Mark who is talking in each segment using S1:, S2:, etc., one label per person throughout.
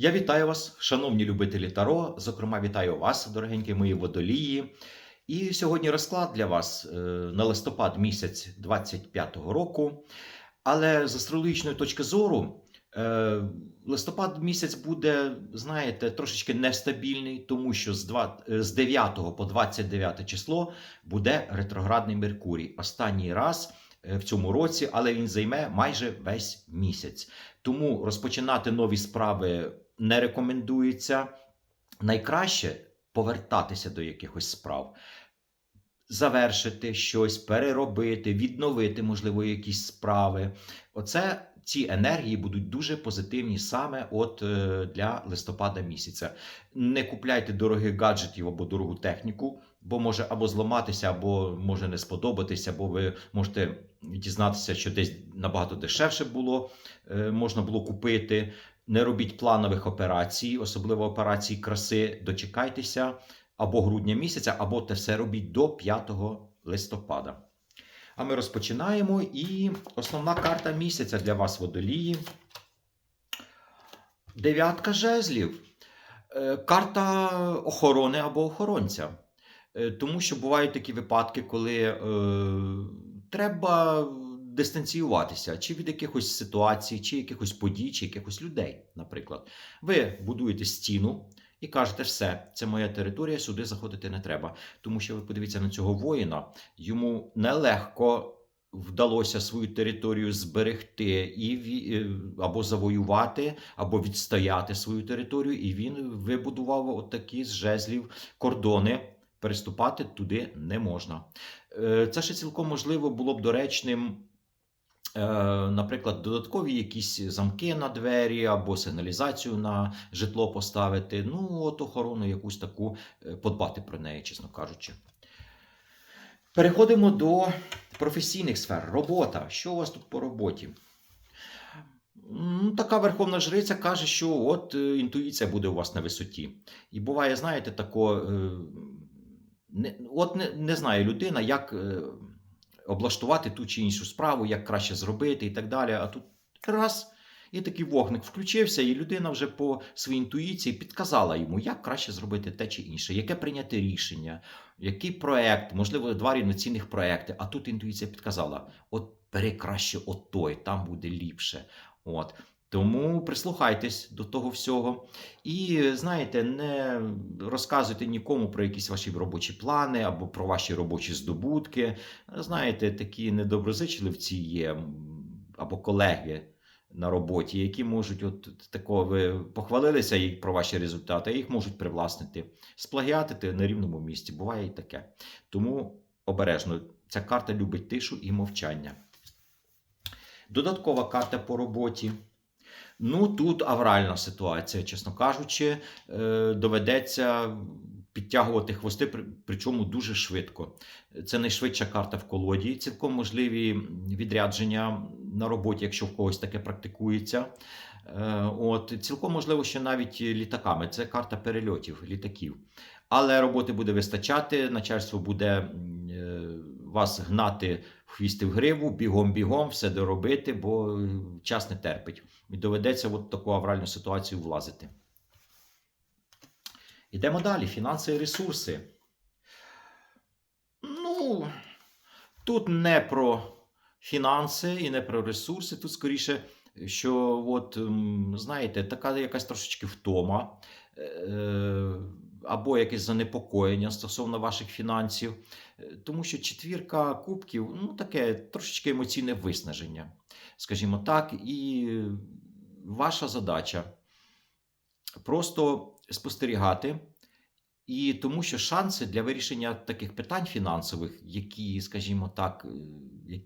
S1: Я вітаю вас, шановні любителі Таро. Зокрема, вітаю вас, дорогенькі мої водолії. І сьогодні розклад для вас е, на листопад місяць 25-го року. Але з астрологічної точки зору, е, листопад місяць буде, знаєте, трошечки нестабільний, тому що з, 2, е, 9 по 29 число буде ретроградний Меркурій. Останній раз в цьому році, але він займе майже весь місяць. Тому розпочинати нові справи не рекомендується. Найкраще повертатися до якихось справ, завершити щось, переробити, відновити, можливо, якісь справи. Оце ці енергії будуть дуже позитивні саме от е, для листопада місяця. Не купляйте дорогих гаджетів або дорогу техніку, бо може або зламатися, або може не сподобатися, або ви можете дізнатися, що десь набагато дешевше було, е, можна було купити. Не робіть планових операцій, особливо операцій краси. Дочекайтеся або грудня місяця, або те все робіть до 5 листопада. А ми розпочинаємо. І основна карта місяця для вас, водолії. Дев'ятка жезлів. Е, Карта охорони або охоронця. Е, Тому що бувають такі випадки, коли е, треба дистанціюватися чи від якихось ситуацій, чи якихось подій, чи якихось людей. Наприклад, ви будуєте стіну і кажете, все, це моя територія, сюди заходити не треба. Тому що ви подивіться на цього воїна, йому нелегко. Вдалося свою територію зберегти і е, або завоювати, або відстояти свою територію, і він вибудував отакі з жезлів кордони. Переступати туди не можна. Е, Це ще цілком можливо було б доречним наприклад, додаткові якісь замки на двері або сигналізацію на житло поставити. Ну, от охорону якусь таку е, подбати про неї, чесно кажучи. Переходимо до професійних сфер. Робота. Що у вас тут по роботі? М, Така верховна жриця каже, що от е, інтуїція буде у вас на висоті. І буває, знаєте, тако, е, не, от не, не знає людина, як е, облаштувати ту чи іншу справу, як краще зробити і так далі. А тут раз. І такий вогник включився, і людина вже по своїй інтуїції підказала йому, як краще зробити те чи інше, яке прийняти рішення, який проект, можливо, два рівноцінних проекти. А тут інтуїція підказала: от бери краще от той, там буде ліпше. От. Тому прислухайтесь до того всього. І знаєте, не розказуйте нікому про якісь ваші робочі плани або про ваші робочі здобутки. Знаєте, такі недоброзичливці є, або колеги на роботі, які можуть от такого ви похвалилися про ваші результати, їх можуть привласнити, сплагіатити на рівному місці. Буває і таке. Тому обережно ця карта любить тишу і мовчання. Додаткова карта по роботі. Ну, тут авральна ситуація, чесно кажучи, е, доведеться підтягувати хвости, причому дуже швидко. Це найшвидша карта в колоді. Цілком можливі відрядження на роботі, якщо в когось таке практикується. Е, От, цілком можливо, що навіть літаками. Це карта перельотів, літаків. Але роботи буде вистачати, начальство буде вас гнати в хвіст і в гриву, бігом-бігом, все доробити, бо е, час не терпить. І доведеться в таку авральну ситуацію влазити. Ідемо далі. Фінанси і ресурси. Ну, тут не про фінанси і не про ресурси. Тут скоріше, що, от, знаєте, така якась трошечки втома. Або якесь занепокоєння стосовно ваших фінансів, Е, тому що четвірка кубків ну таке трошечки емоційне виснаження, скажімо так, і ваша задача просто спостерігати. І тому що шанси для вирішення таких питань фінансових, які, скажімо так, е,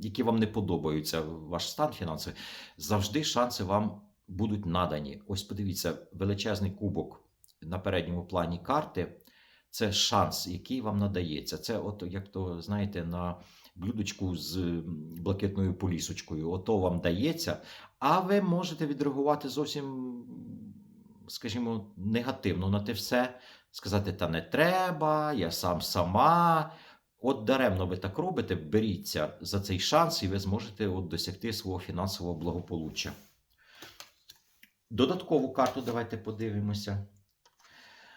S1: які вам не подобаються, ваш стан фінансовий, завжди шанси вам будуть надані. Ось подивіться, величезний кубок на передньому плані карти це шанс, який вам надається. Це, от як то знаєте, на блюдечку з блакитною полісочкою. Ото вам дається, а ви можете відреагувати зовсім, скажімо, негативно на те все. Сказати, та не треба, я сам сама. От даремно ви так робите, беріться за цей шанс, і ви зможете от досягти свого фінансового благополуччя. Додаткову карту давайте подивимося.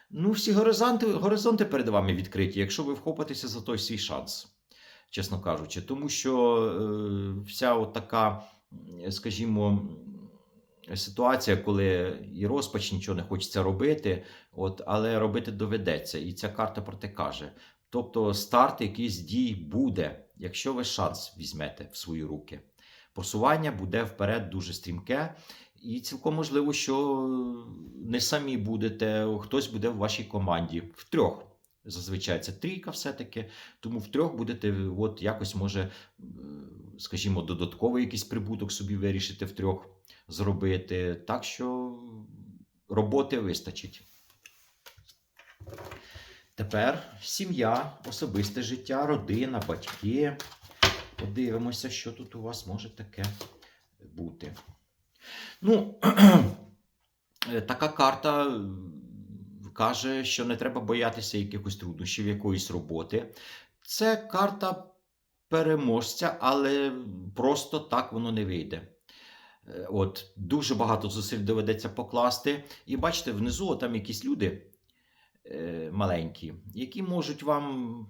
S1: Ну, всі горизонти, горизонти перед вами відкриті, якщо ви вхопитеся за той свій шанс, чесно кажучи. Тому що е, вся така, скажімо, ситуація, коли і розпач нічого не хочеться робити, от, але робити доведеться. І ця карта про те каже. Тобто старт якийсь дій буде, якщо ви шанс візьмете в свої руки. Просування буде вперед дуже стрімке, і цілком можливо, що не самі будете, хтось буде в вашій команді. Втрьох. Зазвичай це трійка все-таки. Тому втрьох будете от якось може, скажімо, додатковий якийсь прибуток собі вирішити втрьох зробити. Так що роботи вистачить. Тепер сім'я, особисте життя, родина, батьки. Подивимося, що тут у вас може таке бути. Ну, така карта каже, що не треба боятися якихось труднощів, якоїсь роботи. Це карта переможця, але просто так воно не вийде. Е, От, дуже багато зусиль доведеться покласти. І бачите, внизу там якісь люди е, маленькі, які можуть вам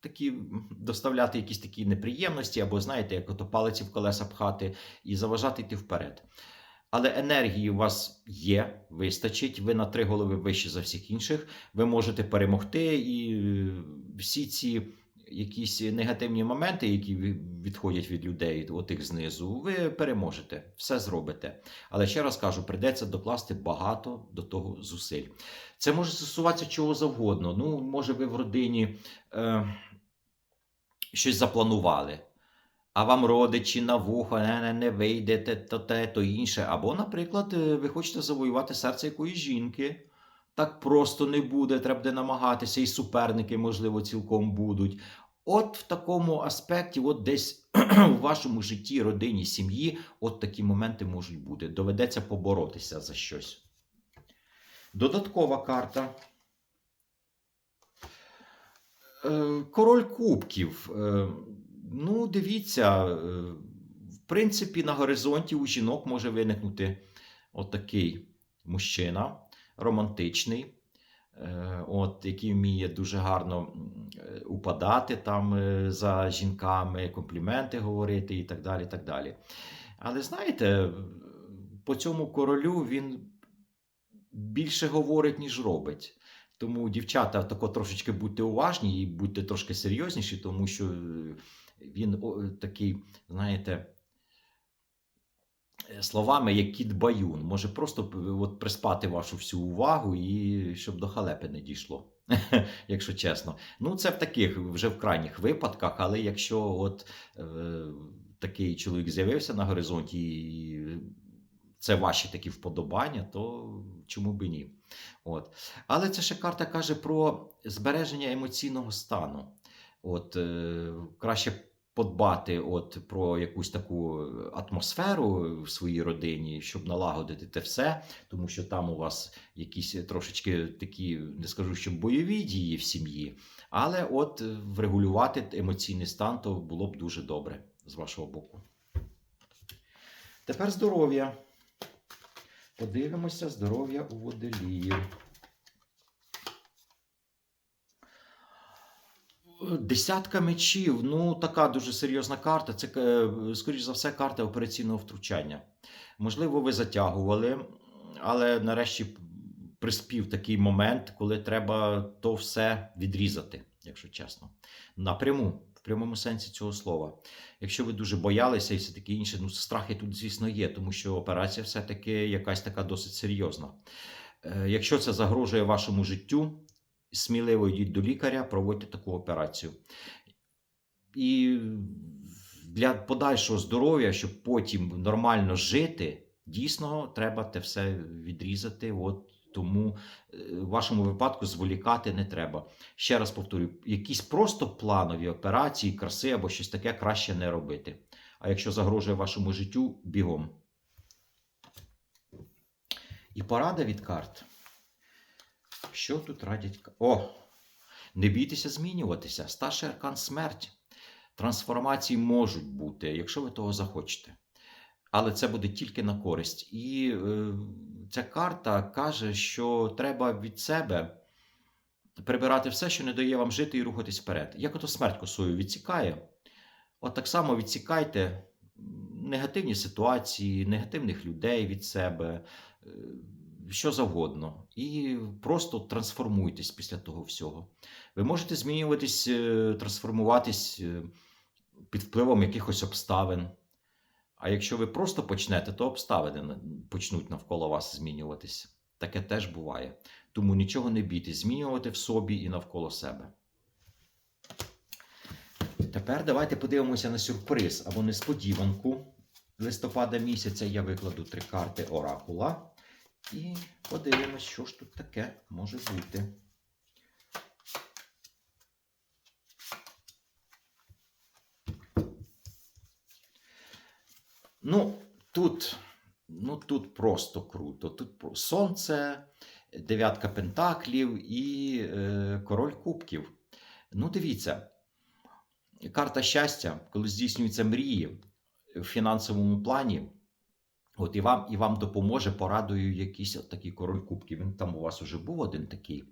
S1: такі доставляти якісь такі неприємності, або, знаєте, як ото палиці в колеса пхати і заважати йти вперед. Але енергії у вас є, вистачить. Ви на три голови вищі за всіх інших. Ви можете перемогти, і е, всі ці якісь негативні моменти, які відходять від людей, отих знизу, ви переможете, все зробите. Але ще раз кажу, прийдеться докласти багато до того зусиль. Це може стосуватися чого завгодно. Ну, може, ви в родині е, щось запланували. А вам родичі на вухо не, не, не вийдете, то те, то інше. Або, наприклад, е, ви хочете завоювати серце якоїсь жінки. Так просто не буде, треба буде намагатися, і суперники, можливо, цілком будуть. От в такому аспекті, от десь у вашому житті, родині, сім'ї, от такі моменти можуть бути. Доведеться поборотися за щось. Додаткова карта. Е, Король кубків. Е, Ну, дивіться, е, в принципі, на горизонті у жінок може виникнути отакий мужчина, романтичний, от, який вміє дуже гарно упадати там за жінками, компліменти говорити і так далі. так далі. Але знаєте, по цьому королю він більше говорить, ніж робить. Тому, дівчата, тако трошечки будьте уважні і будьте трошки серйозніші, тому що е, він такий, знаєте, е, словами, як кіт баюн, може просто от приспати вашу всю увагу і щоб до халепи не дійшло. Якщо чесно. Ну, це в таких вже в крайніх випадках, але якщо от е, такий чоловік з'явився на горизонті, і це ваші такі вподобання, то чому би ні? От. Але ця ще карта каже про збереження емоційного стану. От, е, краще подбати от, про якусь таку атмосферу в своїй родині, щоб налагодити те все, тому що там у вас якісь трошечки такі, не скажу, що бойові дії в сім'ї, але от е, врегулювати емоційний стан то було б дуже добре з вашого боку. Тепер здоров'я. Подивимося здоров'я у водоліїв. Десятка мечів. Ну, така дуже серйозна карта. Це, е, скоріш за все, карта операційного втручання. Можливо, ви затягували, але нарешті приспів такий момент, коли треба то все відрізати, якщо чесно. Напряму, в прямому сенсі цього слова. Якщо ви дуже боялися і все таке інше, ну страхи тут, звісно, є, тому що операція все-таки якась така досить серйозна. Е, Якщо це загрожує вашому життю, сміливо йдіть до лікаря, проводьте таку операцію. І для подальшого здоров'я, щоб потім нормально жити, дійсно треба те все відрізати. От тому е, в вашому випадку зволікати не треба. Ще раз повторюю, якісь просто планові операції, краси або щось таке краще не робити. А якщо загрожує вашому життю, бігом. І порада від карт. Що тут радять? О! Не бійтеся змінюватися. Старший аркан смерть. Трансформації можуть бути, якщо ви того захочете. Але це буде тільки на користь. І е, ця карта каже, що треба від себе прибирати все, що не дає вам жити і рухатись вперед. Як ото смерть косою відсікає, от так само відсікайте негативні ситуації, негативних людей від себе, е, що завгодно. І просто трансформуйтесь після того всього. Ви можете змінюватись, е, трансформуватись е, під впливом якихось обставин. А якщо ви просто почнете, то обставини почнуть навколо вас змінюватись. Таке теж буває. Тому нічого не бійтесь, змінювати в собі і навколо себе. Тепер давайте подивимося на сюрприз або несподіванку листопада місяця. Я викладу три карти Оракула. І подивимось, що ж тут таке може бути. Ну, тут, ну, тут просто круто. Тут сонце, дев'ятка пентаклів і е, король кубків. Ну, дивіться, карта щастя, коли здійснюються мрії в фінансовому плані. От і вам, і вам допоможе, порадую якийсь от такий король кубків. Він там у вас уже був один такий,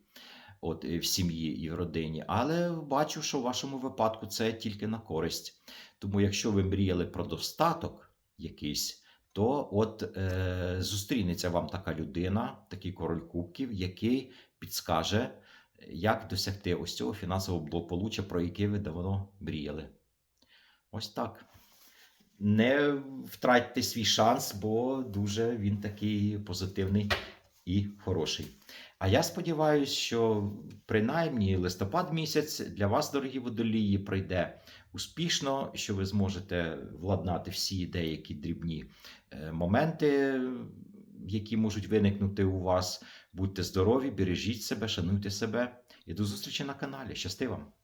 S1: от е, в сім'ї і в родині. Але бачу, що в вашому випадку це тільки на користь. Тому, якщо ви мріяли про достаток якийсь, то от е, зустрінеться вам така людина, такий король кубків, який підскаже, як досягти ось цього фінансового благополуччя, про яке ви давно мріяли. Ось так. Не втратьте свій шанс, бо дуже він такий позитивний і хороший. А я сподіваюся, що принаймні листопад місяць для вас, дорогі водолії, пройде успішно, що ви зможете владнати всі деякі дрібні е, моменти, які можуть виникнути у вас. Будьте здорові, бережіть себе, шануйте себе і до зустрічі на каналі. Щасти вам!